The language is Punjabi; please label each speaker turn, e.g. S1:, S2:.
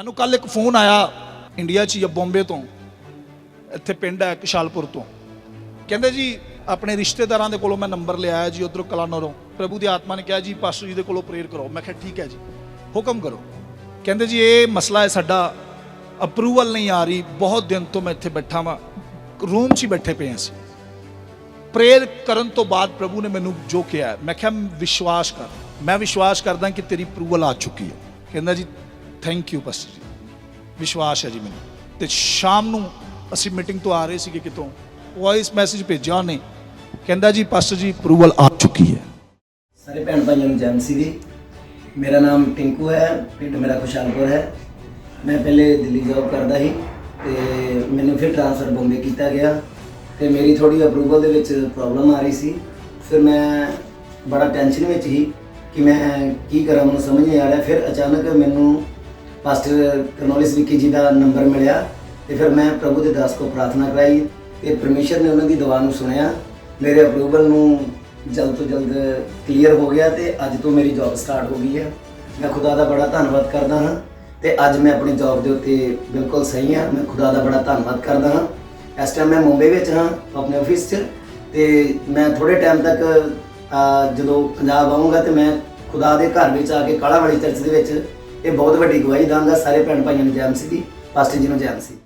S1: ਮੈਨੂੰ ਕੱਲ ਇੱਕ ਫੋਨ ਆਇਆ ਇੰਡੀਆ 'ਚ ਜਾਂ ਬੰਬੇ ਤੋਂ। ਇੱਥੇ ਪਿੰਡ ਹੈ ਕਿਸ਼ਾਲਪੁਰ ਤੋਂ। ਕਹਿੰਦੇ ਜੀ, ਆਪਣੇ ਰਿਸ਼ਤੇਦਾਰਾਂ ਦੇ ਕੋਲੋਂ ਮੈਂ ਨੰਬਰ ਲਿਆਇਆ ਜੀ ਉਧਰੋਂ ਕਲਾਨੌਰੋਂ। ਪ੍ਰਭੂ ਦੀ ਆਤਮਾ ਨੇ ਕਿਹਾ ਜੀ ਪਾਸੂ ਜੀ ਦੇ ਕੋਲੋਂ ਪ੍ਰੇਅਰ ਕਰੋ। ਮੈਂ ਕਿਹਾ, ਠੀਕ ਹੈ ਜੀ, ਹੁਕਮ ਕਰੋ। ਕਹਿੰਦੇ ਜੀ, ਇਹ ਮਸਲਾ ਹੈ ਸਾਡਾ ਅਪਰੂਵਲ ਨਹੀਂ ਆ ਰਹੀ। ਬਹੁਤ ਦਿਨ ਤੋਂ ਮੈਂ ਇੱਥੇ ਬੈਠਾ ਵਾਂ। ਰੂਮ 'ਚ ਹੀ ਬੈਠੇ ਪਏ ਹਾਂ ਅਸੀਂ। ਪ੍ਰੇਅਰ ਕਰਨ ਤੋਂ ਬਾਅਦ ਪ੍ਰਭੂ ਨੇ ਮੈਨੂੰ ਜੋ ਕਿਹਾ ਮੈਂ ਕਿਹਾ, ਵਿਸ਼ਵਾਸ ਕਰ। ਮੈਂ ਵਿਸ਼ਵਾਸ ਕਰਦਾ ਕਿ ਤੇਰੀ ਅਪਰੂਵਲ ਆ ਚੁੱਕੀ ਹੈ। ਕਹਿੰਦਾ ਜੀ ਥੈਂਕ ਯੂ ਪਾਸਟਰ ਜੀ ਵਿਸ਼ਵਾਸ ਹੈ ਜੀ ਮੈਨੂੰ ਤੇ ਸ਼ਾਮ ਨੂੰ ਅਸੀਂ ਮੀਟਿੰਗ ਤੋਂ ਆ ਰਹੇ ਸੀਗੇ ਕਿਤੋਂ ਵੌਇਸ ਮੈਸੇਜ ਭੇਜਿਆ ਉਹਨੇ ਕਹਿੰਦਾ ਜੀ ਪਾਸਟਰ ਜੀ ਅਪਰੂਵਲ ਆ ਚੁੱਕੀ ਹੈ
S2: ਸਾਰੇ ਭੈਣ ਭਾਈਆਂ ਨੂੰ ਜੈ ਮਸੀਹ ਦੀ ਮੇਰਾ ਨਾਮ ਟਿੰਕੂ ਹੈ ਪਿੰਡ ਮੇਰਾ ਖੁਸ਼ਹਾਲਪੁਰ ਹੈ ਮੈਂ ਪਹਿਲੇ ਦਿੱਲੀ ਜੌਬ ਕਰਦਾ ਸੀ ਤੇ ਮੈਨੂੰ ਫਿਰ ਟ੍ਰਾਂਸਫਰ ਬੰਬੇ ਕੀਤਾ ਗਿਆ ਤੇ ਮੇਰੀ ਥੋੜੀ ਅਪਰੂਵਲ ਦੇ ਵਿੱਚ ਪ੍ਰੋਬਲਮ ਆ ਰਹੀ ਸੀ ਫਿਰ ਮੈਂ ਬੜਾ ਟੈਨਸ਼ਨ ਵਿੱਚ ਸੀ ਕਿ ਮੈਂ ਕੀ ਕਰਾਂ ਮੈਨੂੰ ਸਮਝ ਨਹੀਂ ਆ ਰਿਹਾ ਫਿਰ ਅਚਾਨਕ ਮੈਨੂੰ ਪਾਸਟਰ ਕਰਨੋਲਿਸ ਵਿੱਕੀ ਜੀ ਦਾ ਨੰਬਰ ਮਿਲਿਆ ਤੇ ਫਿਰ ਮੈਂ ਪ੍ਰਭੂ ਦੇ ਦਾਸ ਕੋ ਪ੍ਰਾਰਥਨਾ ਕਰਾਈ ਤੇ ਪਰਮੇਸ਼ਰ ਨੇ ਉਹਨਾਂ ਦੀ ਦੁਆ ਨੂੰ ਸੁਣਿਆ। ਮੇਰੇ ਅਪਰੂਵਲ ਨੂੰ ਜਲਦ ਤੋਂ ਜਲਦ ਕਲੀਅਰ ਹੋ ਗਿਆ ਤੇ ਅੱਜ ਤੋਂ ਮੇਰੀ ਜੌਬ ਸਟਾਰਟ ਹੋ ਗਈ ਹੈ। ਮੈਂ ਖੁਦਾ ਦਾ ਬੜਾ ਧੰਨਵਾਦ ਕਰਦਾ ਹਾਂ ਤੇ ਅੱਜ ਮੈਂ ਆਪਣੀ ਜੌਬ ਦੇ ਉੱਤੇ ਬਿਲਕੁਲ ਸਹੀ ਹਾਂ। ਮੈਂ ਖੁਦਾ ਦਾ ਬੜਾ ਧੰਨਵਾਦ ਕਰਦਾ ਹਾਂ। ਇਸ ਟਾਈਮ ਮੈਂ ਮੁੰਬਈ ਵਿੱਚ ਹਾਂ, ਆਪਣੇ ਆਫਿਸ 'ਚ ਤੇ ਮੈਂ ਥੋੜੇ ਟਾਈਮ ਤੱਕ ਜਦੋਂ ਪੰਜਾਬ ਆਉਂਗਾ ਤੇ ਮੈਂ ਖੁਦਾ ਦੇ ਘਰ ਵਿੱਚ ਆ ਕੇ ਕਾਲਾ ਵਾਲੀ ਚਰਚ ਦੇ ਵਿੱਚ ਇਹ ਬਹੁਤ ਵੱਡੀ ਗਵਾਹੀ ਦਾਂਗਾ ਸਾਰੇ ਭੈਣ ਭਾਈਆਂ ਨੂੰ ਜੈ ਮਸੀਹ ਦੀ ਪਾਸਟਰ ਜੀ ਨੂੰ ਜੈ ਮਸੀਹ